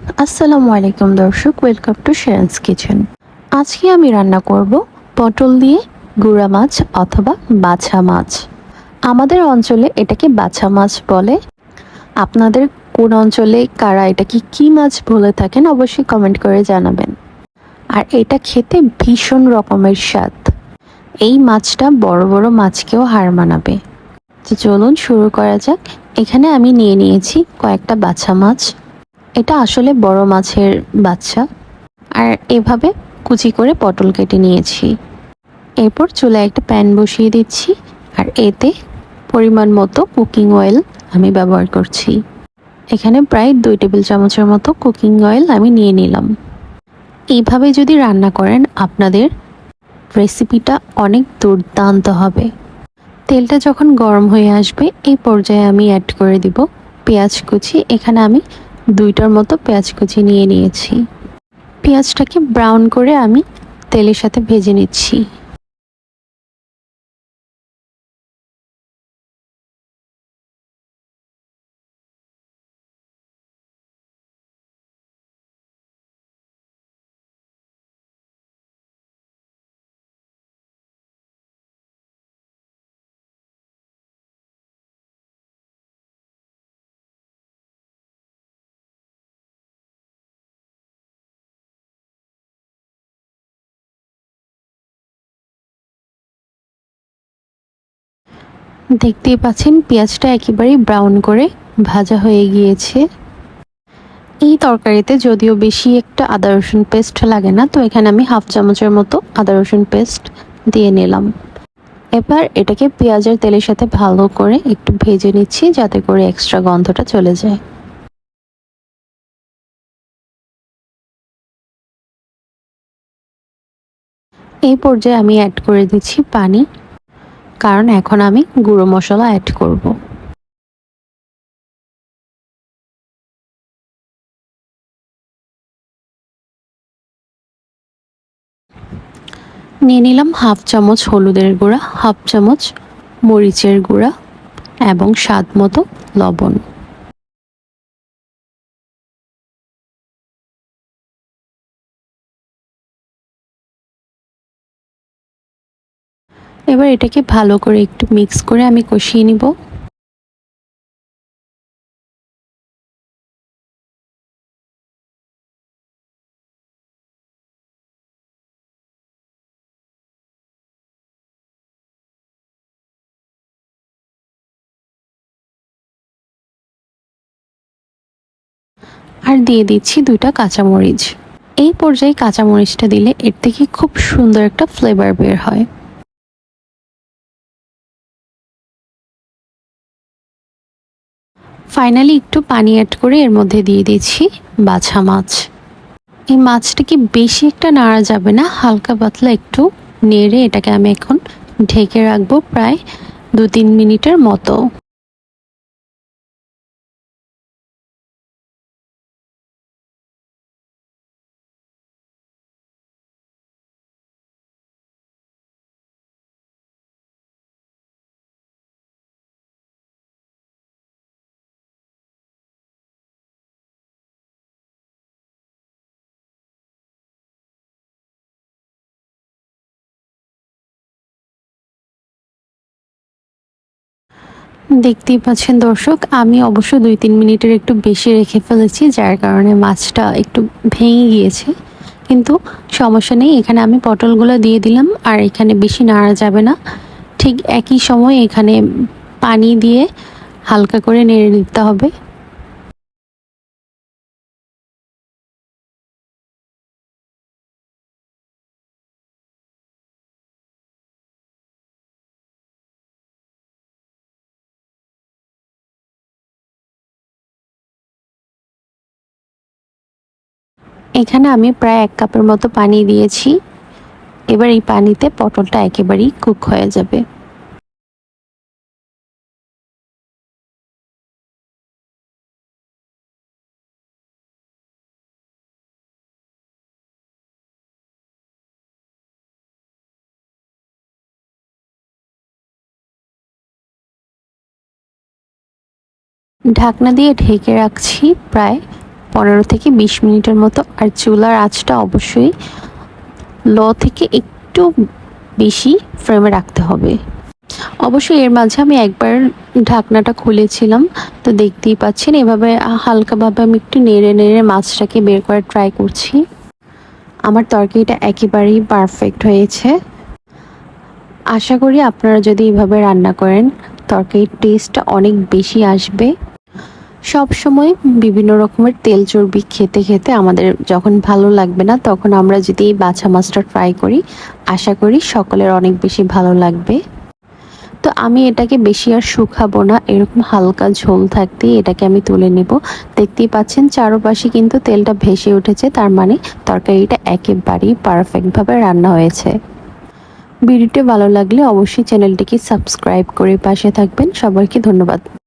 আসসালামু আলাইকুম দর্শক ওয়েলকাম টু শেয়ান্স কিচেন আজকে আমি রান্না করব পটল দিয়ে গুঁড়া মাছ অথবা বাছা মাছ। আমাদের অঞ্চলে এটাকে বাছা মাছ বলে। আপনাদের কোন অঞ্চলে কারা এটাকে কি মাছ বলে থাকেন অবশ্যই কমেন্ট করে জানাবেন। আর এটা খেতে ভীষণ রকমের স্বাদ। এই মাছটা বড় বড় মাছকেও হার মানাবে। চলুন শুরু করা যাক। এখানে আমি নিয়ে নিয়েছি কয়েকটা বাছা মাছ। এটা আসলে বড় মাছের বাচ্চা। আর এভাবে কুচি করে পটল কেটে নিয়েছি। এরপর চুলায় একটা প্যান বসিয়ে দিচ্ছি। আর এতে পরিমাণ মতো কুকিং অয়েল আমি ব্যবহার করছি। এখানে প্রায় দুই টেবিল চামচের মতো কুকিং অয়েল আমি নিয়ে নিলাম। এইভাবে যদি রান্না করেন, আপনাদের রেসিপিটা অনেক দুর্দান্ত হবে। তেলটা যখন গরম হয়ে আসবে, এই পর্যায়ে আমি অ্যাড করে দিব পেঁয়াজ কুচি। এখানে আমি দুইটার মতো পেঁয়াজ কুচি নিয়ে নিয়েছি। পেঁয়াজটাকে ব্রাউন করে আমি তেলের সাথে ভেজে নিচ্ছি। দেখতেই পাচ্ছেন পেঁয়াজটা একেবারেই ব্রাউন করে ভাজা হয়ে গিয়েছে। এই তরকারিতে যদিও বেশি একটা আদা রসুন পেস্ট লাগে না, তো এখানে আমি হাফ চামচের মতো আদা রসুন পেস্ট দিয়ে নিলাম। এবার এটাকে পেঁয়াজের তেলের সাথে ভালো করে একটু ভেজে নিচ্ছি, যাতে করে এক্সট্রা গন্ধটা চলে যায়। এই পর্যায়ে আমি অ্যাড করে দিচ্ছি পানি। কারণ এখন আমি গুঁড়ো মশলা অ্যাড করব। নিয়ে নিলাম হাফ চামচ হলুদের গুঁড়া, হাফ চামচ মরিচের গুঁড়া এবং স্বাদ মতো লবণ। এবার এটাকে ভালো করে একটু মিক্স করে আমি কষিয়ে নিব। আর দিয়ে দিচ্ছি দুইটা কাঁচামরিচ। এই পর্যায়ে কাঁচামরিচটা দিলে এর থেকে খুব সুন্দর একটা ফ্লেভার বের হয়। ফাইনালি একটু পানি অ্যাড করে এর মধ্যে দিয়ে দিচ্ছি বাছা মাছ। এই মাছটাকে বেশি একটা নাড়া যাবে না? হালকা পাতলা একটু নেড়ে এটাকে আমি এখন ঢেকে রাখব প্রায় দু তিন মিনিটের মতো। দেখতেই পাচ্ছেন দর্শক, আমি অবশ্য দুই তিন মিনিটের একটু বেশি রেখে ফেলেছি, যার কারণে মাছটা একটু ভেঙে গিয়েছে। কিন্তু সমস্যা নেই, এখানে আমি পটলগুলো দিয়ে দিলাম, আর এখানে বেশি নাড়া যাবে না। ঠিক একই সময় এখানে পানি দিয়ে হালকা করে নেড়ে নিতে হবে। এখানে আমি প্রায় এক কাপের মতো পানি দিয়েছি। এবার এই পানিতে পটলটা একেবারেই কুক হয়ে যাবে। ঢাকনা দিয়ে ঢেকে রাখছি প্রায় পনেরো থেকে বিশ মিনিটের মতো। আর চুলার আঁচটা অবশ্যই লো থেকে একটু বেশি ফ্রেমে রাখতে হবে। অবশ্যই এর মাঝে আমি একবার ঢাকনাটা খুলেছিলাম, তো দেখতেই পাচ্ছেন। এভাবে হালকাভাবে আমি একটু নেড়ে নেড়ে মাছটাকে বের করার ট্রাই করছি। আমার তরকারিটা একেবারেই পারফেক্ট হয়েছে। আশা করি আপনারা যদি এভাবে রান্না করেন, তরকারির টেস্টটা অনেক বেশি আসবে। সব সময় বিভিন্ন রকমের তেল চর্বি খেতে খেতে আমাদের যখন ভালো লাগবে না, তখন আমরা যদি এই বাছা মাছটা ট্রাই করি, আশা করি সকলের অনেক বেশি ভালো লাগবে। তো আমি এটাকে বেশি আর শুকাবো না, এরকম হালকা ঝোল থাকতেই এটাকে আমি তুলে নেব। দেখতেই পাচ্ছেন চারপাশে কিন্তু তেলটা ভেসে উঠেছে, তার মানে তরকারিটা একেবারেই পারফেক্টভাবে রান্না হয়েছে। ভিডিওটি ভালো লাগলে অবশ্যই চ্যানেলটিকে সাবস্ক্রাইব করে পাশে থাকবেন। সবাইকে ধন্যবাদ।